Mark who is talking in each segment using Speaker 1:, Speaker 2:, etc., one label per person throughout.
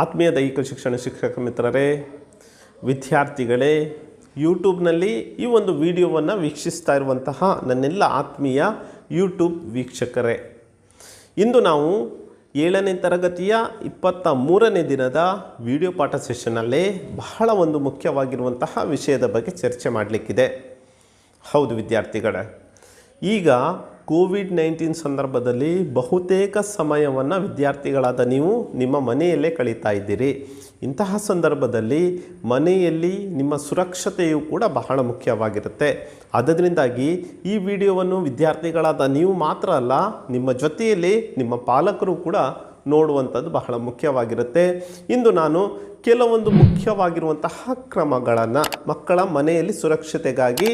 Speaker 1: ಆತ್ಮೀಯ ದೈಹಿಕ ಶಿಕ್ಷಣ ಶಿಕ್ಷಕ ಮಿತ್ರರೇ, ವಿದ್ಯಾರ್ಥಿಗಳೇ, ಯೂಟ್ಯೂಬ್ನಲ್ಲಿ ಈ ಒಂದು ವಿಡಿಯೋವನ್ನು ವೀಕ್ಷಿಸ್ತಾ ಇರುವಂತಹ ನನ್ನೆಲ್ಲ ಆತ್ಮೀಯ ಯೂಟ್ಯೂಬ್ ವೀಕ್ಷಕರೇ. ಇಂದು ನಾವು ಏಳನೇ ತರಗತಿಯ ಇಪ್ಪತ್ತ ಮೂರನೇ ದಿನದ ವಿಡಿಯೋ ಪಾಠ ಸೆಷನ್ನಲ್ಲೇ ಬಹಳ ಒಂದು ಮುಖ್ಯವಾಗಿರುವಂತಹ ವಿಷಯದ ಬಗ್ಗೆ ಚರ್ಚೆ ಮಾಡಲಿಕ್ಕಿದೆ. ಹೌದು ವಿದ್ಯಾರ್ಥಿಗಳೇ, ಈಗ ಕೋವಿಡ್ ನೈನ್ಟೀನ್ ಸಂದರ್ಭದಲ್ಲಿ ಬಹುತೇಕ ಸಮಯವನ್ನು ವಿದ್ಯಾರ್ಥಿಗಳಾದ ನೀವು ನಿಮ್ಮ ಮನೆಯಲ್ಲೇ ಕಳೀತಾ ಇದ್ದೀರಿ. ಇಂತಹ ಸಂದರ್ಭದಲ್ಲಿ ಮನೆಯಲ್ಲಿ ನಿಮ್ಮ ಸುರಕ್ಷತೆಯು ಕೂಡ ಬಹಳ ಮುಖ್ಯವಾಗಿರುತ್ತೆ. ಅದರಿಂದಾಗಿ ಈ ವಿಡಿಯೋವನ್ನು ವಿದ್ಯಾರ್ಥಿಗಳಾದ ನೀವು ಮಾತ್ರ ಅಲ್ಲ, ನಿಮ್ಮ ಜೊತೆಯಲ್ಲಿ ನಿಮ್ಮ ಪಾಲಕರು ಕೂಡ ನೋಡುವಂಥದ್ದು ಬಹಳ ಮುಖ್ಯವಾಗಿರುತ್ತೆ. ಇಂದು ನಾನು ಕೆಲವೊಂದು ಮುಖ್ಯವಾಗಿರುವಂತಹ ಕ್ರಮಗಳನ್ನು ಮಕ್ಕಳ ಮನೆಯಲ್ಲಿ ಸುರಕ್ಷತೆಗಾಗಿ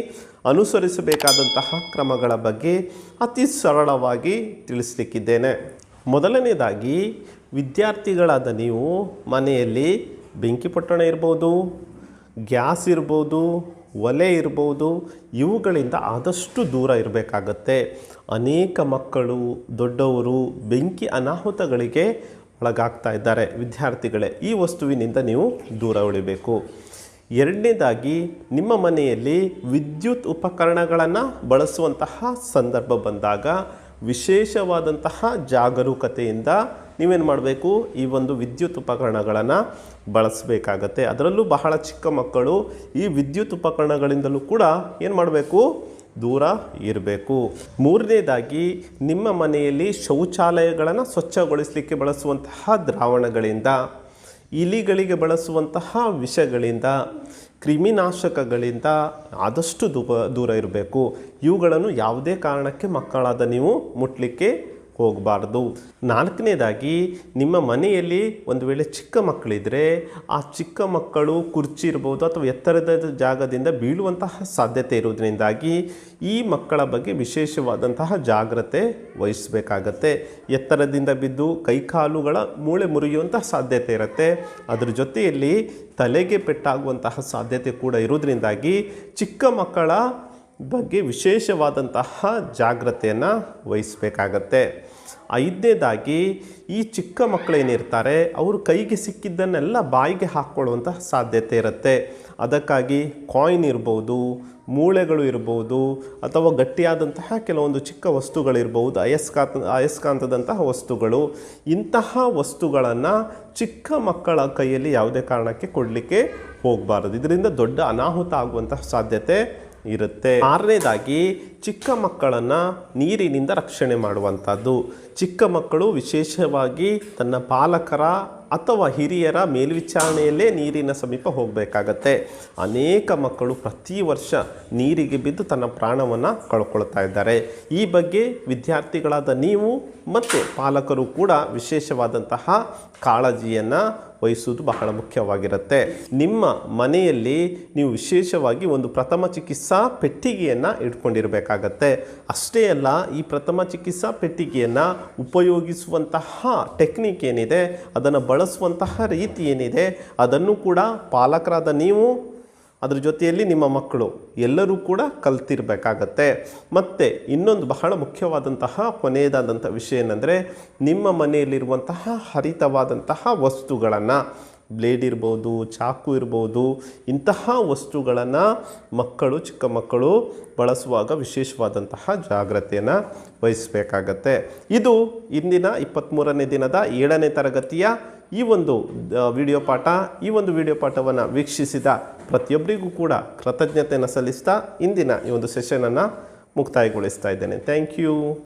Speaker 1: ಅನುಸರಿಸಬೇಕಾದಂತಹ ಕ್ರಮಗಳ ಬಗ್ಗೆ ಅತಿ ಸರಳವಾಗಿ ತಿಳಿಸ್ಲಿಕ್ಕಿದ್ದೇನೆ. ಮೊದಲನೇದಾಗಿ, ವಿದ್ಯಾರ್ಥಿಗಳಾದ ನೀವು ಮನೆಯಲ್ಲಿ ಬೆಂಕಿ ಪೊಟ್ಟಣ ಇರ್ಬೋದು, ಗ್ಯಾಸ್ ಇರ್ಬೋದು ಒಲೆ ಇರ್ಬೋದು, ಇವುಗಳಿಂದ ಆದಷ್ಟು ದೂರ ಇರಬೇಕಾಗತ್ತೆ. ಅನೇಕ ಮಕ್ಕಳು, ದೊಡ್ಡವರು ಬೆಂಕಿ ಅನಾಹುತಗಳಿಗೆ ಒಳಗಾಗ್ತಾ ಇದ್ದಾರೆ. ವಿದ್ಯಾರ್ಥಿಗಳೇ, ಈ ವಸ್ತುವಿನಿಂದ ನೀವು ದೂರ ಉಳಿಬೇಕು. ಎರಡನೇದಾಗಿ, ನಿಮ್ಮ ಮನೆಯಲ್ಲಿ ವಿದ್ಯುತ್ ಉಪಕರಣಗಳನ್ನು ಬಳಸುವಂತಹ ಸಂದರ್ಭ ಬಂದಾಗ ವಿಶೇಷವಾದಂತಹ ಜಾಗರೂಕತೆಯಿಂದ ನೀವೇನು ಮಾಡಬೇಕು? ಈ ಒಂದು ವಿದ್ಯುತ್ ಉಪಕರಣಗಳನ್ನು ಬಳಸಬೇಕಾಗತ್ತೆ. ಅದರಲ್ಲೂ ಬಹಳ ಚಿಕ್ಕ ಮಕ್ಕಳು ಈ ವಿದ್ಯುತ್ ಉಪಕರಣಗಳಿಂದಲೂ ಕೂಡ ಏನು ಮಾಡಬೇಕು? ದೂರ ಇರಬೇಕು. ಮೂರನೇದಾಗಿ, ನಿಮ್ಮ ಮನೆಯಲ್ಲಿ ಶೌಚಾಲಯಗಳನ್ನು ಸ್ವಚ್ಛಗೊಳಿಸಲಿಕ್ಕೆ ಬಳಸುವಂತಹ ದ್ರಾವಣಗಳಿಂದ, ಇಲಿಗಳಿಗೆ ಬಳಸುವಂತಹ ವಿಷಗಳಿಂದ, ಕ್ರಿಮಿನಾಶಕಗಳಿಂದ ಆದಷ್ಟು ದೂರ ಇರಬೇಕು. ಇವುಗಳನ್ನು ಯಾವುದೇ ಕಾರಣಕ್ಕೆ ಮಕ್ಕಳಾದ ನೀವು ಮುಟ್ಲಿಕ್ಕೆ ಹೋಗಬಾರ್ದು. ನಾಲ್ಕನೇದಾಗಿ, ನಿಮ್ಮ ಮನೆಯಲ್ಲಿ ಒಂದು ವೇಳೆ ಚಿಕ್ಕ ಮಕ್ಕಳಿದ್ರೆ, ಆ ಚಿಕ್ಕ ಮಕ್ಕಳು ಕುರ್ಚಿ ಇರ್ಬೋದು ಅಥವಾ ಎತ್ತರದ ಜಾಗದಿಂದ ಬೀಳುವಂತಹ ಸಾಧ್ಯತೆ ಇರುವುದರಿಂದಾಗಿ, ಈ ಮಕ್ಕಳ ಬಗ್ಗೆ ವಿಶೇಷವಾದಂತಹ ಜಾಗ್ರತೆ ವಹಿಸಬೇಕಾಗತ್ತೆ. ಎತ್ತರದಿಂದ ಬಿದ್ದು ಕೈಕಾಲುಗಳ ಮೂಳೆ ಮುರಿಯುವಂತಹ ಸಾಧ್ಯತೆ ಇರುತ್ತೆ. ಅದರ ಜೊತೆಯಲ್ಲಿ ತಲೆಗೆ ಪೆಟ್ಟಾಗುವಂತಹ ಸಾಧ್ಯತೆ ಕೂಡ ಇರೋದರಿಂದಾಗಿ ಚಿಕ್ಕ ಮಕ್ಕಳ ಬಗ್ಗೆ ವಿಶೇಷವಾದಂತಹ ಜಾಗ್ರತೆಯನ್ನು ವಹಿಸಬೇಕಾಗತ್ತೆ. ಐದನೇದಾಗಿ, ಈ ಚಿಕ್ಕ ಮಕ್ಕಳೇನಿರ್ತಾರೆ ಅವರು ಕೈಗೆ ಸಿಕ್ಕಿದ್ದನ್ನೆಲ್ಲ ಬಾಯಿಗೆ ಹಾಕ್ಕೊಳ್ಳುವಂತಹ ಸಾಧ್ಯತೆ ಇರುತ್ತೆ. ಅದಕ್ಕಾಗಿ ಕಾಯಿನ್ ಇರ್ಬೋದು, ಮೂಳೆಗಳು ಇರ್ಬೋದು, ಅಥವಾ ಗಟ್ಟಿಯಾದಂತಹ ಕೆಲವೊಂದು ಚಿಕ್ಕ ವಸ್ತುಗಳಿರ್ಬೋದು, ಅಯಸ್ಕಾಂತ, ಅಯಸ್ಕಾಂತದಂತಹ ವಸ್ತುಗಳು. ಇಂತಹ ವಸ್ತುಗಳನ್ನು ಚಿಕ್ಕ ಮಕ್ಕಳ ಕೈಯಲ್ಲಿ ಯಾವುದೇ ಕಾರಣಕ್ಕೆ ಕೊಡಲಿಕ್ಕೆ ಹೋಗಬಾರದು. ಇದರಿಂದ ದೊಡ್ಡ ಅನಾಹುತ ಆಗುವಂತಹ ಸಾಧ್ಯತೆ ಇರುತ್ತೆ. ಆರನೇದಾಗಿ, ಚಿಕ್ಕ ಮಕ್ಕಳನ್ನು ನೀರಿನಿಂದ ರಕ್ಷಣೆ ಮಾಡುವಂಥದ್ದು. ಚಿಕ್ಕ ಮಕ್ಕಳು ವಿಶೇಷವಾಗಿ ತನ್ನ ಪಾಲಕರ ಅಥವಾ ಹಿರಿಯರ ಮೇಲ್ವಿಚಾರಣೆಯಲ್ಲೇ ನೀರಿನ ಸಮೀಪ ಹೋಗಬೇಕಾಗತ್ತೆ. ಅನೇಕ ಮಕ್ಕಳು ಪ್ರತಿ ವರ್ಷ ನೀರಿಗೆ ಬಿದ್ದು ತನ್ನ ಪ್ರಾಣವನ್ನು ಕಳ್ಕೊಳ್ತಾ ಇದ್ದಾರೆ. ಈ ಬಗ್ಗೆ ವಿದ್ಯಾರ್ಥಿಗಳಾದ ನೀವು ಮತ್ತು ಪಾಲಕರು ಕೂಡ ವಿಶೇಷವಾದಂತಹ ಕಾಳಜಿಯನ್ನು ವಹಿಸುವುದು ಬಹಳ ಮುಖ್ಯವಾಗಿರುತ್ತೆ. ನಿಮ್ಮ ಮನೆಯಲ್ಲಿ ನೀವು ವಿಶೇಷವಾಗಿ ಒಂದು ಪ್ರಥಮ ಚಿಕಿತ್ಸಾ ಪೆಟ್ಟಿಗೆಯನ್ನು ಇಟ್ಕೊಂಡಿರಬೇಕಾಗತ್ತೆ. ಅಷ್ಟೇ ಅಲ್ಲ, ಈ ಪ್ರಥಮ ಚಿಕಿತ್ಸಾ ಪೆಟ್ಟಿಗೆಯನ್ನು ಉಪಯೋಗಿಸುವಂತಹ ಟೆಕ್ನಿಕ್ ಏನಿದೆ, ಅದನ್ನು ಬಳಸುವಂತಹ ರೀತಿ ಏನಿದೆ, ಅದನ್ನು ಕೂಡ ಪಾಲಕರಾದ ನೀವು ಅದ್ರ ಜೊತೆಯಲ್ಲಿ ನಿಮ್ಮ ಮಕ್ಕಳು ಎಲ್ಲರೂ ಕೂಡ ಕಲ್ತಿರಬೇಕಾಗತ್ತೆ. ಮತ್ತು ಇನ್ನೊಂದು ಬಹಳ ಮುಖ್ಯವಾದಂತಹ ಕೊನೆಯದಾದಂಥ ವಿಷಯ ಏನಂದರೆ ನಿಮ್ಮ ಮನೆಯಲ್ಲಿರುವಂತಹ ಹರಿತವಾದಂತಹ ವಸ್ತುಗಳನ್ನು, ಬ್ಲೇಡ್ ಇರ್ಬೋದು, ಚಾಕು ಇರ್ಬೋದು, ಇಂತಹ ವಸ್ತುಗಳನ್ನು ಮಕ್ಕಳು, ಚಿಕ್ಕ ಮಕ್ಕಳು ಬಳಸುವಾಗ ವಿಶೇಷವಾದಂತಹ ಜಾಗ್ರತೆಯನ್ನು ವಹಿಸಬೇಕಾಗತ್ತೆ. ಇದು ಇಂದಿನ ಇಪ್ಪತ್ತ್ಮೂರನೇ ದಿನದ ಏಳನೇ ತರಗತಿಯ ಈ ಒಂದು ವಿಡಿಯೋ ಪಾಠ, ಈ ಒಂದು ವಿಡಿಯೋ ಪಾಠವನ್ನು ವೀಕ್ಷಿಸಿದ ಪ್ರತಿಯೊಬ್ಬರಿಗೂ ಕೂಡ ಕೃತಜ್ಞತೆಯನ್ನು ಸಲ್ಲಿಸ್ತಾ ಇಂದಿನ ಈ ಒಂದು ಸೆಷನನ್ನು ಮುಕ್ತಾಯಗೊಳಿಸ್ತಾ ಇದ್ದೇನೆ. Thank you